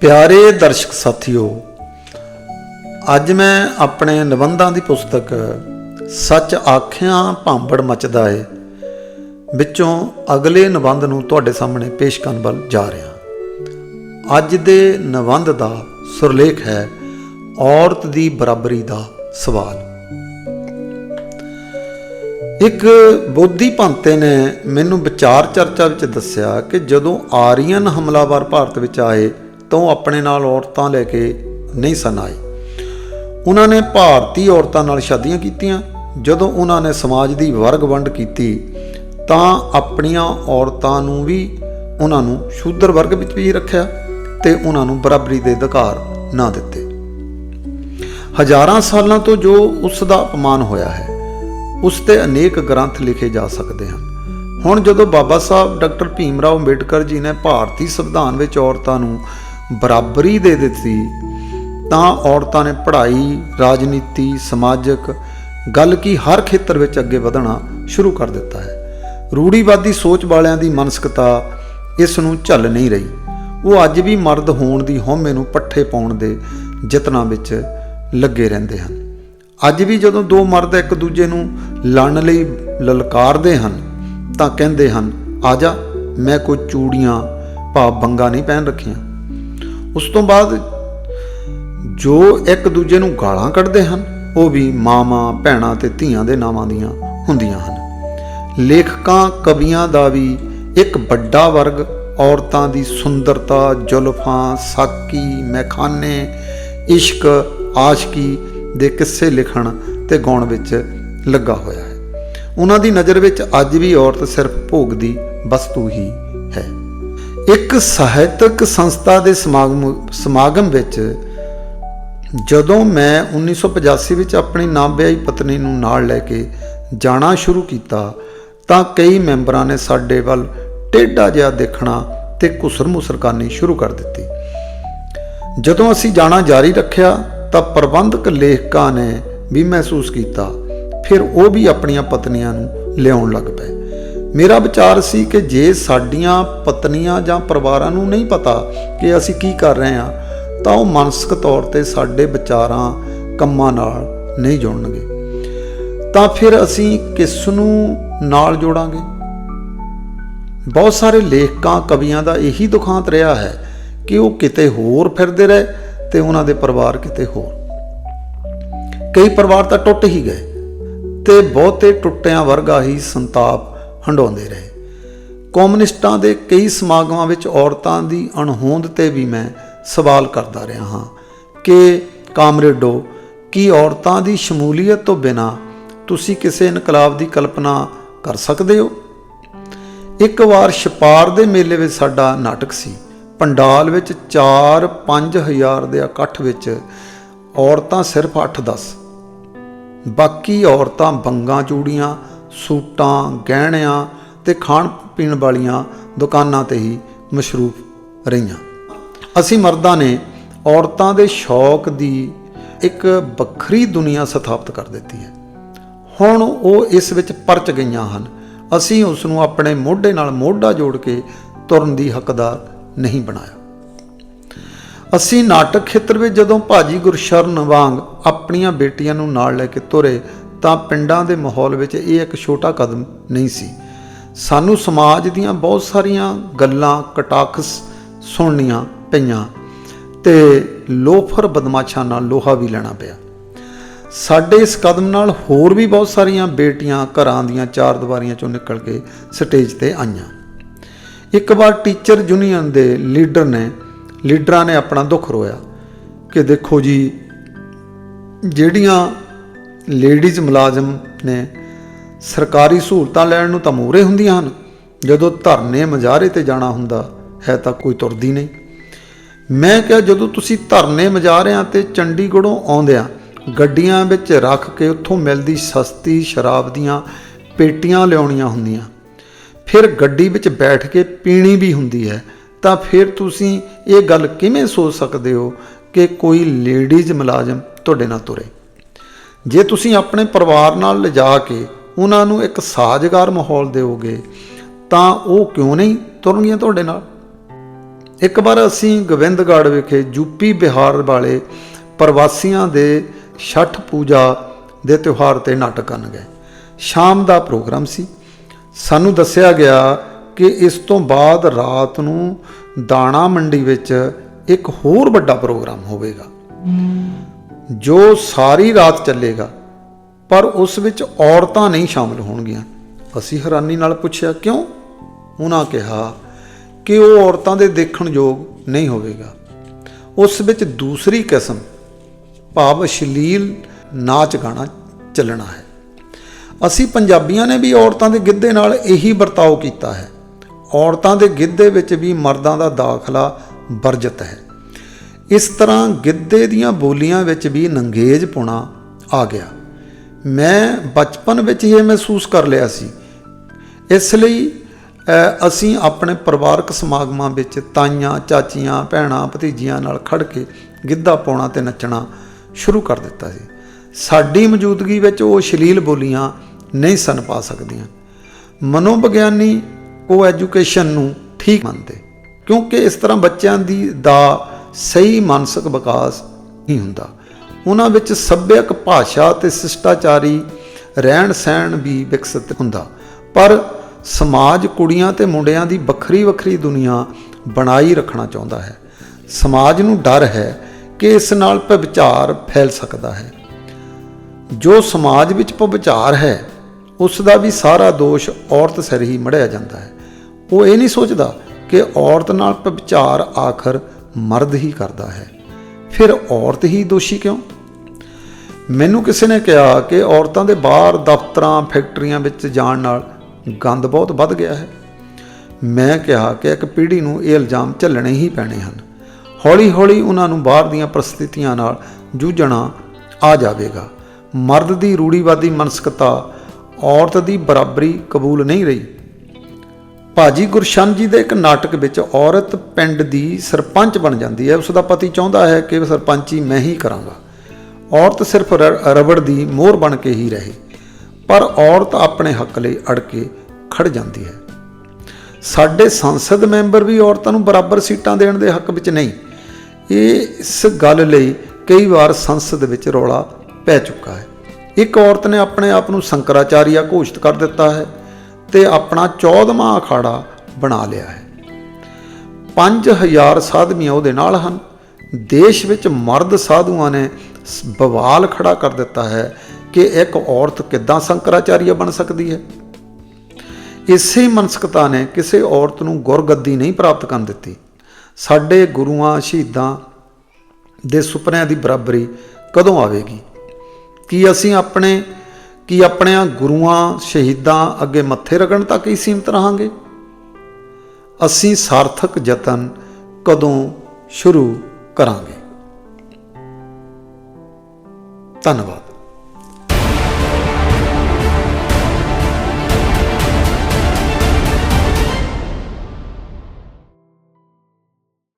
ਪਿਆਰੇ ਦਰਸ਼ਕ ਸਾਥੀਓ, ਅੱਜ ਮੈਂ ਆਪਣੇ ਨਿਬੰਧਾਂ ਦੀ ਪੁਸਤਕ ਸੱਚ ਆਖਿਆਂ ਭਾਂਬੜ ਮਚਦਾ ਏ, ਵਿੱਚੋਂ ਅਗਲੇ ਨਿਬੰਧ ਨੂੰ ਤੁਹਾਡੇ ਸਾਹਮਣੇ ਪੇਸ਼ ਕਰਨ ਵੱਲ ਜਾ ਰਿਹਾ ਅੱਜ ਦੇ ਨਿਬੰਧ ਦਾ ਸੁਰਲੇਖ ਹੈ ਔਰਤ ਦੀ ਬਰਾਬਰੀ ਦਾ ਸਵਾਲ। ਇੱਕ ਬੋਧੀ ਭੰਤੇ ਨੇ ਮੈਨੂੰ ਵਿਚਾਰ ਚਰਚਾ ਵਿੱਚ ਦੱਸਿਆ ਕਿ ਜਦੋਂ ਆਰੀਅਨ ਹਮਲਾਵਰ ਭਾਰਤ ਵਿੱਚ ਆਏ ਤਾਂ ਉਹ ਆਪਣੇ ਨਾਲ ਔਰਤਾਂ ਲੈ ਕੇ ਨਹੀਂ ਸਨ ਆਏ। ਉਹਨਾਂ ਨੇ ਭਾਰਤੀ ਔਰਤਾਂ ਨਾਲ ਸ਼ਾਦੀਆਂ ਕੀਤੀਆਂ। ਜਦੋਂ ਉਹਨਾਂ ਨੇ ਸਮਾਜ ਦੀ ਵਰਗ ਵੰਡ ਕੀਤੀ, ਤਾਂ ਆਪਣੀਆਂ ਔਰਤਾਂ ਨੂੰ ਵੀ ਉਹਨਾਂ ਨੂੰ ਸ਼ੂਦਰ ਵਰਗ ਵਿੱਚ ਵੀ ਰੱਖਿਆ ਤੇ ਉਹਨਾਂ ਨੂੰ ਬਰਾਬਰੀ ਦੇ ਅਧਿਕਾਰ ਨਾ ਦਿੱਤੇ। ਹਜ਼ਾਰਾਂ ਸਾਲਾਂ ਤੋਂ ਜੋ ਉਸ ਦਾ ਅਪਮਾਨ ਹੋਇਆ ਹੈ, ਉਸ ਤੇ ਅਨੇਕ ਗ੍ਰੰਥ ਲਿਖੇ ਜਾ ਸਕਦੇ ਹਨ। ਹੁਣ ਜਦੋਂ ਬਾਬਾ ਸਾਹਿਬ ਡਾਕਟਰ ਭੀਮ ਰਾਓ ਅੰਬੇਡਕਰ ਜੀ ਨੇ ਭਾਰਤੀ ਸੰਵਿਧਾਨ ਵਿੱਚ ਔਰਤਾਂ ਨੂੰ ਬਰਾਬਰੀ ਦੇ ਦਿੱਤੀ, ਤਾਂ ਔਰਤਾਂ ਨੇ ਪੜ੍ਹਾਈ, ਰਾਜਨੀਤੀ, ਸਮਾਜਿਕ ਗੱਲ ਕੀ ਹਰ ਖੇਤਰ ਵਿੱਚ ਅੱਗੇ ਵਧਣਾ ਸ਼ੁਰੂ ਕਰ ਦਿੱਤਾ ਹੈ। ਰੂੜੀਵਾਦੀ ਸੋਚ ਵਾਲਿਆਂ ਦੀ ਮਨਸਕਤਾ ਇਸ ਨੂੰ ਝੱਲ ਨਹੀਂ ਰਹੀ। ਉਹ ਅੱਜ ਵੀ ਮਰਦ ਹੋਣ ਦੀ ਹਉਮੈ ਨੂੰ ਪੱਠੇ ਪਾਉਣ ਦੇ ਯਤਨਾਂ ਵਿੱਚ ਲੱਗੇ ਰਹਿੰਦੇ ਹਨ। ਅੱਜ ਵੀ ਜਦੋਂ ਦੋ ਮਰਦ ਇੱਕ ਦੂਜੇ ਨੂੰ ਲੜਨ ਲਈ ਲਲਕਾਰਦੇ ਹਨ, ਤਾਂ ਕਹਿੰਦੇ ਹਨ, ਆ ਜਾ, ਮੈਂ ਕੋਈ ਚੂੜੀਆਂ, ਭਾਵ ਬੰਗਾ ਨਹੀਂ ਪਹਿਨ ਰੱਖੀਆਂ। ਉਸ ਤੋਂ ਬਾਅਦ ਜੋ ਇੱਕ ਦੂਜੇ ਨੂੰ ਗਾਲਾਂ ਕੱਢਦੇ ਹਨ, ਉਹ ਵੀ ਮਾਵਾਂ, ਭੈਣਾਂ ਤੇ ਧੀਆਂ ਦੇ ਨਾਵਾਂ ਦੀਆਂ ਹੁੰਦੀਆਂ ਹਨ। ਲੇਖਕਾਂ, ਕਵੀਆਂ ਦਾ ਵੀ ਇੱਕ ਵੱਡਾ ਵਰਗ ਔਰਤਾਂ ਦੀ ਸੁੰਦਰਤਾ, ਜ਼ੁਲਫਾਂ, ਸਾਕੀ ਮੈਖਾਨੇ ਇਸ਼ਕ, ਆਸ਼ਕੀ ਦੇ ਕਿੱਸੇ ਲਿਖਣ ਤੇ ਗਾਉਣ ਵਿੱਚ ਲੱਗਾ ਹੋਇਆ ਹੈ। ਉਹਨਾਂ ਦੀ ਨਜ਼ਰ ਵਿੱਚ ਅੱਜ ਵੀ ਔਰਤ ਸਿਰਫ ਭੋਗ ਦੀ ਵਸਤੂ ਹੀ ਹੈ। ਇੱਕ ਸਾਹਿਤਕ ਸੰਸਥਾ ਦੇ ਸਮਾਗਮ ਸਮਾਗਮ ਵਿੱਚ ਜਦੋਂ ਮੈਂ 1985 ਵਿੱਚ ਆਪਣੀ ਨਾਮਵਿਆਹੀ ਪਤਨੀ ਨੂੰ ਨਾਲ ਲੈ ਕੇ ਜਾਣਾ ਸ਼ੁਰੂ ਕੀਤਾ, ਤਾਂ ਕਈ ਮੈਂਬਰਾਂ ਨੇ ਸਾਡੇ ਵੱਲ ਟੇਢਾ ਜਿਹਾ ਦੇਖਣਾ ਤੇ ਕੁਸਰ-ਮੁਸਰ ਕਰਨੀ ਸ਼ੁਰੂ ਕਰ ਦਿੱਤੀ। ਜਦੋਂ ਅਸੀਂ ਜਾਣਾ ਜਾਰੀ ਰੱਖਿਆ, ਤਾਂ ਪ੍ਰਬੰਧਕ ਲੇਖਕਾਂ ਨੇ ਵੀ ਮਹਿਸੂਸ ਕੀਤਾ, ਫਿਰ ਉਹ ਵੀ ਆਪਣੀਆਂ ਪਤਨੀਆਂ ਨੂੰ ਲਿਆਉਣ ਲੱਗ ਪਏ। ਮੇਰਾ ਵਿਚਾਰ ਸੀ ਕਿ ਜੇ ਸਾਡੀਆਂ ਪਤਨੀਆਂ ਜਾਂ ਪਰਿਵਾਰਾਂ ਨੂੰ ਨਹੀਂ ਪਤਾ ਕਿ ਅਸੀਂ ਕੀ ਕਰ ਰਹੇ ਹਾਂ, ਤਾਂ ਉਹ ਮਾਨਸਿਕ ਤੌਰ ਤੇ ਸਾਡੇ ਵਿਚਾਰਾਂ, ਕੰਮਾਂ ਨਾਲ ਨਹੀਂ ਜੁੜਨਗੇ। ਤਾਂ ਫਿਰ ਅਸੀਂ ਕਿਸ ਨੂੰ ਨਾਲ ਜੋੜਾਂਗੇ? ਬਹੁਤ ਸਾਰੇ ਲੇਖਕਾਂ, ਕਵੀਆਂ ਦਾ ਇਹੀ ਦੁਖਾਂਤ ਰਿਹਾ ਹੈ ਕਿ ਉਹ ਕਿਤੇ ਹੋਰ ਫਿਰਦੇ ਰਹੇ ਤੇ ਉਹਨਾਂ ਦੇ ਪਰਿਵਾਰ ਕਿਤੇ ਹੋਰ। ਕਈ ਪਰਿਵਾਰ ਤਾਂ ਟੁੱਟ ਹੀ ਗਏ ਤੇ ਬਹੁਤੇ ਟੁੱਟਿਆਂ ਵਰਗਾ ਹੀ ਸੰਤਾਪ ਹੰਡਾਉਂਦੇ ਰਹੇ। ਕਮਿਊਨਿਸਟਾਂ ਦੇ ਕਈ ਸਮਾਗਮਾਂ ਵਿੱਚ ਔਰਤਾਂ ਦੀ ਅਣਹੋਂਦ ਤੇ ਵੀ ਮੈਂ ਸਵਾਲ ਕਰਦਾ ਰਿਹਾ ਹਾਂ ਕਿ ਕਾਮਰੇਡੋ, ਕੀ ਔਰਤਾਂ ਦੀ ਸ਼ਮੂਲੀਅਤ ਤੋਂ ਬਿਨਾ ਤੁਸੀਂ ਕਿਸੇ ਇਨਕਲਾਬ ਦੀ ਕਲਪਨਾ ਕਰ ਸਕਦੇ ਹੋ? ਇੱਕ ਵਾਰ ਛਪਾਰ ਦੇ ਮੇਲੇ ਵਿੱਚ ਸਾਡਾ ਨਾਟਕ ਸੀ। ਪੰਡਾਲ ਵਿੱਚ 4-5 ਹਜ਼ਾਰ ਦੇ ਇਕੱਠ ਵਿੱਚ ਔਰਤਾਂ ਸਿਰਫ 8-10 ਬਾਕੀ ਔਰਤਾਂ ਬੰਗਾਂ ਚੂੜੀਆਂ ਸੂਟਾਂ, ਗਹਿਣਿਆਂ ਤੇ ਖਾਣ ਪੀਣ ਵਾਲੀਆਂ ਦੁਕਾਨਾਂ ਤੇ ਹੀ ਮਸ਼ਰੂਫ ਰਹੀਆਂ। ਅਸੀਂ ਮਰਦਾਂ ਨੇ ਔਰਤਾਂ ਦੇ ਸ਼ੌਕ ਦੀ ਇੱਕ ਵੱਖਰੀ ਦੁਨੀਆ ਸਥਾਪਿਤ ਕਰ ਦਿੱਤੀ ਹੈ। ਹੁਣ ਉਹ ਇਸ ਵਿੱਚ ਪਰਚ ਗਈਆਂ ਹਨ। ਅਸੀਂ ਉਸ ਨੂੰ ਆਪਣੇ ਮੋਢੇ ਨਾਲ ਮੋਢਾ ਜੋੜ ਕੇ ਤੁਰਨ ਦੀ ਹੱਕਦਾਰ ਨਹੀਂ ਬਣਾਇਆ। ਅਸੀਂ ਨਾਟਕ ਖੇਤਰ ਵਿੱਚ ਜਦੋਂ ਭਾਜੀ ਗੁਰਸ਼ਰਨ ਵਾਂਗ ਆਪਣੀਆਂ ਬੇਟੀਆਂ ਨੂੰ ਨਾਲ ਲੈ ਕੇ ਤੁਰੇ ਤਾਂ ਪਿੰਡਾਂ ਦੇ ਮਾਹੌਲ ਵਿੱਚ ਇਹ ਇੱਕ ਛੋਟਾ ਕਦਮ ਨਹੀਂ ਸੀ। ਸਾਨੂੰ ਸਮਾਜ ਦੀਆਂ ਬਹੁਤ ਸਾਰੀਆਂ ਗੱਲਾਂ ਕਟਾਖਸ ਸੁਣਨੀਆਂ ਪਈਆਂ ਤੇ ਲੋਫਰ ਬਦਮਾਸ਼ਾਂ ਨਾਲ ਲੋਹਾ ਵੀ ਲੈਣਾ ਪਿਆ। ਸਾਡੇ ਇਸ ਕਦਮ ਨਾਲ ਹੋਰ ਵੀ ਬਹੁਤ ਸਾਰੀਆਂ ਬੇਟੀਆਂ ਘਰਾਂ ਦੀਆਂ ਚਾਰ ਦੀਵਾਰੀਆਂ ਚੋਂ ਨਿਕਲ ਕੇ ਸਟੇਜ ਤੇ ਆਈਆਂ। ਇੱਕ ਵਾਰ ਟੀਚਰ ਯੂਨੀਅਨ ਦੇ ਲੀਡਰ ਨੇ, ਲੀਡਰਾਂ ਨੇ ਆਪਣਾ ਦੁੱਖ ਰੋਇਆ ਕਿ ਦੇਖੋ ਜੀ, ਜਿਹੜੀਆਂ ਲੇਡੀਜ਼ ਮੁਲਾਜ਼ਮ ਨੇ ਸਰਕਾਰੀ ਸਹੂਲਤਾਂ ਲੈਣ ਨੂੰ ਤਾਂ ਮੂਰੇ ਹੁੰਦੀਆਂ ਹਨ। ਜਦੋਂ ਧਰਨੇ ਮਜਾਰੇ ਤੇ ਜਾਣਾ ਹੁੰਦਾ ਹੈ ਤਾਂ ਕੋਈ ਤੁਰਦੀ ਨਹੀਂ। ਮੈਂ ਕਿਹਾ, ਜਦੋਂ ਤੁਸੀਂ ਧਰਨੇ ਮਜਾਰਿਆਂ ਤੇ ਚੰਡੀਗੜ੍ਹੋਂ ਆਉਂਦਿਆਂ ਗੱਡੀਆਂ ਵਿੱਚ ਰੱਖ ਕੇ ਉੱਥੋਂ ਮਿਲਦੀ ਸਸਤੀ ਸ਼ਰਾਬ ਦੀਆਂ ਪੇਟੀਆਂ ਲਿਆਉਣੀਆਂ ਹੁੰਦੀਆਂ। ਫਿਰ ਗੱਡੀ ਵਿੱਚ ਬੈਠ ਕੇ ਪੀਣੀ ਵੀ ਹੁੰਦੀ ਹੈ। ਤਾਂ ਫਿਰ ਤੁਸੀਂ ਇਹ ਗੱਲ ਕਿਵੇਂ ਸੋਚ ਸਕਦੇ ਹੋ ਕਿ ਕੋਈ ਲੇਡੀਜ਼ ਮੁਲਾਜ਼ਮ ਤੁਹਾਡੇ ਨਾਲ ਤੁਰੇ? ਜੇ ਤੁਸੀਂ ਆਪਣੇ ਪਰਿਵਾਰ ਨਾਲ ਲਿਜਾ ਕੇ ਉਹਨਾਂ ਨੂੰ ਇੱਕ ਸਾਜ਼ਗਾਰ ਮਾਹੌਲ ਦਿਓਗੇ, ਤਾਂ ਉਹ ਕਿਉਂ ਨਹੀਂ ਤੁਰਨਗੀਆਂ ਤੁਹਾਡੇ ਨਾਲ? ਇੱਕ ਵਾਰ ਅਸੀਂ ਗੋਬਿੰਦਗੜ੍ਹ ਵਿਖੇ ਯੂਪੀ ਬਿਹਾਰ ਵਾਲੇ ਪ੍ਰਵਾਸੀਆਂ ਦੇ ਛਠ ਪੂਜਾ ਦੇ ਤਿਉਹਾਰ ਤੇ ਨਾਟਕ ਕਰਨ ਗਏ। ਸ਼ਾਮ ਦਾ ਪ੍ਰੋਗਰਾਮ ਸੀ। ਸਾਨੂੰ ਦੱਸਿਆ ਗਿਆ ਕਿ ਇਸ ਤੋਂ ਬਾਅਦ ਰਾਤ ਨੂੰ ਦਾਣਾ ਮੰਡੀ ਵਿੱਚ ਇੱਕ ਹੋਰ ਵੱਡਾ ਪ੍ਰੋਗਰਾਮ ਹੋਵੇਗਾ। ਜੋ ਸਾਰੀ ਰਾਤ ਚੱਲੇਗਾ, ਪਰ ਉਸ ਵਿੱਚ ਔਰਤਾਂ ਨਹੀਂ ਸ਼ਾਮਲ ਹੋਣਗੀਆਂ। ਅਸੀਂ ਹੈਰਾਨੀ ਨਾਲ ਪੁੱਛਿਆ, ਕਿਉਂ? ਉਹਨਾਂ ਕਿਹਾ, ਕਿ ਉਹ ਔਰਤਾਂ ਦੇ ਦੇਖਣ ਯੋਗ ਨਹੀਂ ਹੋਵੇਗਾ। ਉਸ ਵਿੱਚ ਦੂਸਰੀ ਕਿਸਮ ਭਾਵ ਅਸ਼ਲੀਲ ਨਾਚ ਗਾਣਾ ਚੱਲਣਾ ਹੈ। ਅਸੀਂ ਪੰਜਾਬੀਆਂ ਨੇ ਵੀ ਔਰਤਾਂ ਦੇ ਗਿੱਧੇ ਨਾਲ ਇਹੀ ਵਰਤਾਓ ਕੀਤਾ ਹੈ। ਔਰਤਾਂ ਦੇ ਗਿੱਧੇ ਵਿੱਚ ਵੀ ਮਰਦਾਂ ਦਾ ਦਾਖਲਾ ਵਰਜਿਤ ਹੈ। ਇਸ ਤਰ੍ਹਾਂ ਗਿੱਧੇ ਦੀਆਂ ਬੋਲੀਆਂ ਵਿੱਚ ਵੀ ਨੰਗੇਜ ਪੁਣਾ ਆ ਗਿਆ। ਮੈਂ ਬਚਪਨ ਵਿੱਚ ਹੀ ਇਹ ਮਹਿਸੂਸ ਕਰ ਲਿਆ ਸੀ। ਇਸ ਲਈ ਅਸੀਂ ਆਪਣੇ ਪਰਿਵਾਰਕ ਸਮਾਗਮਾਂ ਵਿੱਚ ਤਾਈਆਂ, ਚਾਚੀਆਂ, ਭੈਣਾਂ, ਭਤੀਜੀਆਂ ਨਾਲ ਖੜ ਕੇ ਗਿੱਧਾ ਪਾਉਣਾ ਤੇ ਨੱਚਣਾ ਸ਼ੁਰੂ ਕਰ ਦਿੱਤਾ ਸੀ। ਸਾਡੀ ਮੌਜੂਦਗੀ ਵਿੱਚ ਉਹ ਸ਼ਲੀਲ ਬੋਲੀਆਂ ਨਹੀਂ ਸਨ ਪਾ ਸਕਦੀਆਂ। ਮਨੋਵਿਗਿਆਨੀ ਉਹ ਐਜੂਕੇਸ਼ਨ ਨੂੰ ਠੀਕ ਮੰਨਦੇ, ਕਿਉਂਕਿ ਇਸ ਤਰ੍ਹਾਂ ਬੱਚਿਆਂ ਦੀ ਦਾ ਸਹੀ ਮਾਨਸਿਕ ਵਿਕਾਸ ਨਹੀਂ ਹੁੰਦਾ। ਉਹਨਾਂ ਵਿੱਚ ਸੱਭਿਅਕ ਭਾਸ਼ਾ ਤੇ ਸਿਸ਼ਟਾਚਾਰੀ ਰਹਿਣ ਸਹਿਣ ਵੀ ਵਿਕਸਿਤ ਹੁੰਦਾ। ਪਰ ਸਮਾਜ ਕੁੜੀਆਂ ਤੇ ਮੁੰਡਿਆਂ ਦੀ ਵੱਖਰੀ ਵੱਖਰੀ ਦੁਨੀਆ ਬਣਾਈ ਰੱਖਣਾ ਚਾਹੁੰਦਾ ਹੈ। ਸਮਾਜ ਨੂੰ ਡਰ ਹੈ ਕਿ ਇਸ ਨਾਲ ਵਿਚਾਰ ਫੈਲ ਸਕਦਾ ਹੈ। ਜੋ ਸਮਾਜ ਵਿੱਚ ਵਿਚਾਰ ਹੈ, ਉਸ ਦਾ ਵੀ ਸਾਰਾ ਦੋਸ਼ ਔਰਤ ਸਿਰ ਹੀ ਮੜਿਆ ਜਾਂਦਾ ਹੈ। ਉਹ ਇਹ ਨਹੀਂ ਸੋਚਦਾ ਕਿ ਔਰਤ ਨਾਲ ਵਿਚਾਰ ਆਖਰ ਮਰਦ ਹੀ ਕਰਦਾ ਹੈ। ਫਿਰ ਔਰਤ ਹੀ ਦੋਸ਼ੀ ਕਿਉਂ? ਮੈਨੂੰ ਕਿਸੇ ਨੇ ਕਿਹਾ ਕਿ ਔਰਤਾਂ ਦੇ ਬਾਹਰ ਦਫ਼ਤਰਾਂ, ਫੈਕਟਰੀਆਂ ਵਿੱਚ ਜਾਣ ਨਾਲ ਗੰਦ ਬਹੁਤ ਵੱਧ ਗਿਆ ਹੈ। ਮੈਂ ਕਿਹਾ ਕਿ ਇੱਕ ਪੀੜ੍ਹੀ ਨੂੰ ਇਹ ਇਲਜ਼ਾਮ ਝੱਲਣੇ ਹੀ ਪੈਣੇ ਹਨ। ਹੌਲੀ-ਹੌਲੀ ਉਹਨਾਂ ਨੂੰ ਬਾਹਰ ਦੀਆਂ ਪ੍ਰਸਥਿਤੀਆਂ ਨਾਲ ਜੂਝਣਾ ਆ ਜਾਵੇਗਾ। ਮਰਦ ਦੀ ਰੂੜੀਵਾਦੀ ਮਨਸਕਤਾ ਔਰਤ ਦੀ ਬਰਾਬਰੀ ਕਬੂਲ ਨਹੀਂ ਰਹੀ। ਭਾਜੀ ਗੁਰਸ਼ਨ ਜੀ ਦੇ ਇੱਕ ਨਾਟਕ ਵਿੱਚ ਔਰਤ ਪਿੰਡ ਦੀ ਸਰਪੰਚ ਬਣ ਜਾਂਦੀ ਹੈ। ਉਸ ਦਾ ਪਤੀ ਚਾਹੁੰਦਾ ਹੈ ਕਿ ਸਰਪੰਚੀ ਮੈਂ ਹੀ ਕਰਾਂਗਾ। ਔਰਤ ਸਿਰਫ ਰ- ਰਬੜ ਦੀ ਮੋਹਰ ਬਣ ਕੇ ਹੀ ਰਹੇ, ਪਰ ਔਰਤ ਆਪਣੇ ਹੱਕ ਲਈ ਅੜ ਕੇ ਖੜ ਜਾਂਦੀ ਹੈ। ਸਾਡੇ ਸੰਸਦ ਮੈਂਬਰ ਵੀ ਔਰਤਾਂ ਨੂੰ ਬਰਾਬਰ ਸੀਟਾਂ ਦੇਣ ਦੇ ਹੱਕ ਵਿੱਚ ਨਹੀਂ। ਇਹ ਇਸ ਗੱਲ ਲਈ ਕਈ ਵਾਰ ਸੰਸਦ ਵਿੱਚ ਰੌਲਾ ਪੈ ਚੁੱਕਾ ਹੈ। ਇੱਕ ਔਰਤ ਨੇ ਆਪਣੇ ਆਪ ਨੂੰ ਸ਼ੰਕਰਾਚਾਰੀਆ ਘੋਸ਼ਿਤ ਕਰ ਦਿੱਤਾ ਹੈ। ਤੇ ਆਪਣਾ 14ਵਾਂ ਅਖਾੜਾ ਬਣਾ ਲਿਆ ਹੈ। 5000 ਸਾਧਵੀਆਂ ਉਹਦੇ ਨਾਲ ਹਨ। ਦੇਸ਼ ਵਿੱਚ ਮਰਦ ਸਾਧੂਆਂ ਨੇ ਸ- ਬਵਾਲ ਖੜਾ ਕਰ ਦਿੱਤਾ ਹੈ ਕਿ ਇੱਕ ਔਰਤ ਕਿੱਦਾਂ ਸ਼ੰਕਰਾਚਾਰੀਆ ਬਣ ਸਕਦੀ ਹੈ। ਇਸੇ ਮਨਸਕਤਾ ਨੇ ਕਿਸੇ ਔਰਤ ਨੂੰ ਗੁਰਗੱਦੀ ਨਹੀਂ ਪ੍ਰਾਪਤ ਕਰਨ ਦਿੱਤੀ। ਸਾਡੇ ਗੁਰੂਆਂ, ਸ਼ਹੀਦਾਂ ਦੇ ਸੁਪਨਿਆਂ ਦੀ ਬਰਾਬਰੀ ਕਦੋਂ ਆਵੇਗੀ? ਕੀ ਅਸੀਂ ਆਪਣੇ ਕਿ ਆਪਣਿਆਂ ਗੁਰੂਆਂ ਸ਼ਹੀਦਾਂ ਅੱਗੇ ਮੱਥੇ ਰਗਣ ਤੱਕ ਹੀ ਸੀਮਤ ਰਹਾਂਗੇ? ਅਸੀਂ ਸਾਰਥਕ ਯਤਨ ਕਦੋਂ ਸ਼ੁਰੂ ਕਰਾਂਗੇ? ਧੰਨਵਾਦ।